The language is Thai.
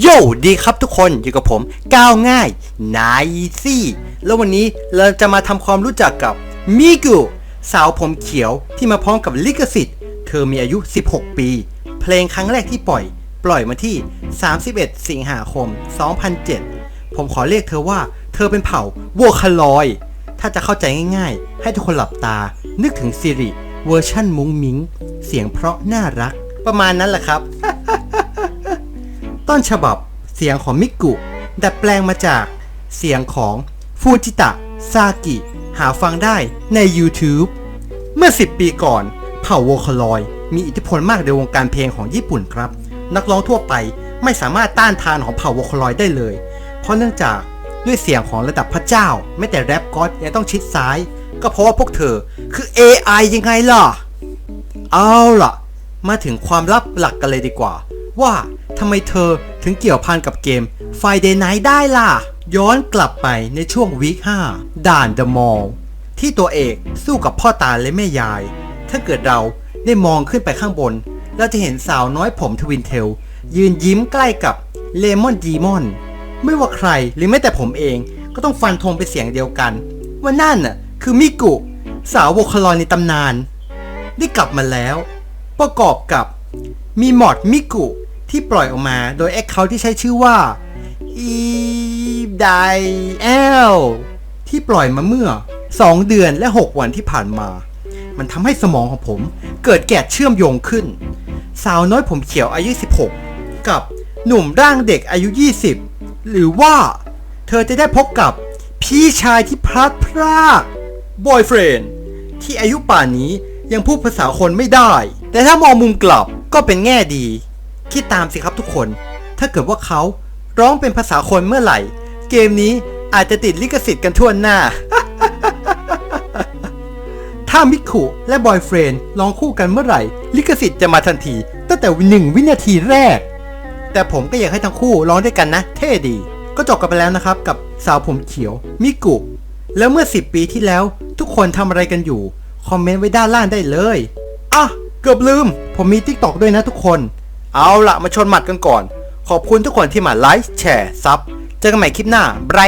โยดีครับทุกคนอยู่กับผมก้าวง่ายนายซี่แล้ววันนี้เราจะมาทำความรู้จักกับมิกุสาวผมเขียวที่มาพร้อมกับลิขสิทธิ์ เธอมีอายุ 16 ปี เพลงครั้งแรกที่ปล่อย ปล่อยมาที่ 31 สิงหาคม 2007 ผมขอเรียกเธอว่า เธอเป็นเผ่าวัวคลอย ถ้าจะเข้าใจง่ายๆ ให้ทุกคนหลับตา นึกถึงซิริเวอร์ชั่นมุ้งมิ้ง เสียงเพราะน่ารัก ประมาณนั้นแหละครับ ต้นฉบับเสียงของมิกุ ดัดแปลงมาจากเสียงของฟูจิตะซากิ หาฟังได้ใน YouTube เมื่อ 10 ปีก่อนเผ่าโวคาลอย มีอิทธิพลมากในวงการเพลงของญี่ปุ่นครับ นักร้องทั่วไปไม่สามารถต้านทานของเผ่าโวคาลอยได้เลย เพราะเนื่องจากด้วยเสียงของระดับพระเจ้า ไม่แต่แรปก็อดยังต้องชิดซ้าย ก็เพราะว่าพวกเธอคือ AI ยังไงล่ะ เอาล่ะ มาถึงความลับหลักกันเลยดีกว่า ว่าทำไมเธอถึงเกี่ยวพันกับเกม Friday Night ได้ล่ะ ย้อนกลับไปในช่วงวีค5ด่าน The Mall ที่ตัวเอกสู้กับพ่อตาและแม่ยาย ถ้าเกิดเราได้มองขึ้นไปข้างบน เราจะเห็นสาวน้อยผมทวินเทล ยืนยิ้มใกล้กับเลมอนดีมอน ไม่ว่าใครหรือแม้แต่ผมเองก็ต้องฟันธงเป็นเสียงเดียวกัน ว่านั่นน่ะคือมิกุ สาวโวคาลอยในตำนาน ได้กลับมาแล้ว ประกอบกับมีมอดมิกุ ที่ปล่อยออกมาโดยแอคเคาท์ที่ใช้ชื่อว่า e d i l ที่ปล่อยมาเมื่อ 2 เดือนและ 6 วันที่ผ่านมา มันทำให้สมองของผมเกิดแกะเชื่อมโยงขึ้น สาวน้อยผมเขียวอายุ 16 กับหนุ่มร่างเด็กอายุ 20 หรือว่าเธอจะได้พบกับพี่ชายที่พลัดพรากบอยเฟรนที่อายุป่านนี้ยังพูดภาษาคนไม่ได้ แต่ถ้ามองมุมกลับก็เป็นแง่ดี คิดตามสิครับทุกคน ถ้าเกิดว่าเขาร้องเป็นภาษาคนเมื่อไหร่ เกมนี้อาจจะติดลิขสิทธิ์กันทั่วหน้า ถ้ามิคุและบอยเฟรนร้องคู่กันเมื่อไหร่ ลิขสิทธิ์จะมาทันทีตั้งแต่หนึ่งวินาทีแรก แต่ผมก็อยากให้ทั้งคู่ร้องด้วยกันนะ เท่ดี ก็จบกันไปแล้วนะครับ กับสาวผมเขียว มิกุ แล้วเมื่อ 10 ปีที่แล้ว ทุกคนทำอะไรกันอยู่ คอมเมนต์ไว้ด้านล่างได้เลยอะเกือบลืม ผมมี t ิ k t o k ด้วยนะทุกคน เอาละมาชนหมัดกันก่อน ขอบคุณทุกคนที่มาไลค์แชร์ซับ เจอกันใหม่คลิปหน้าไบร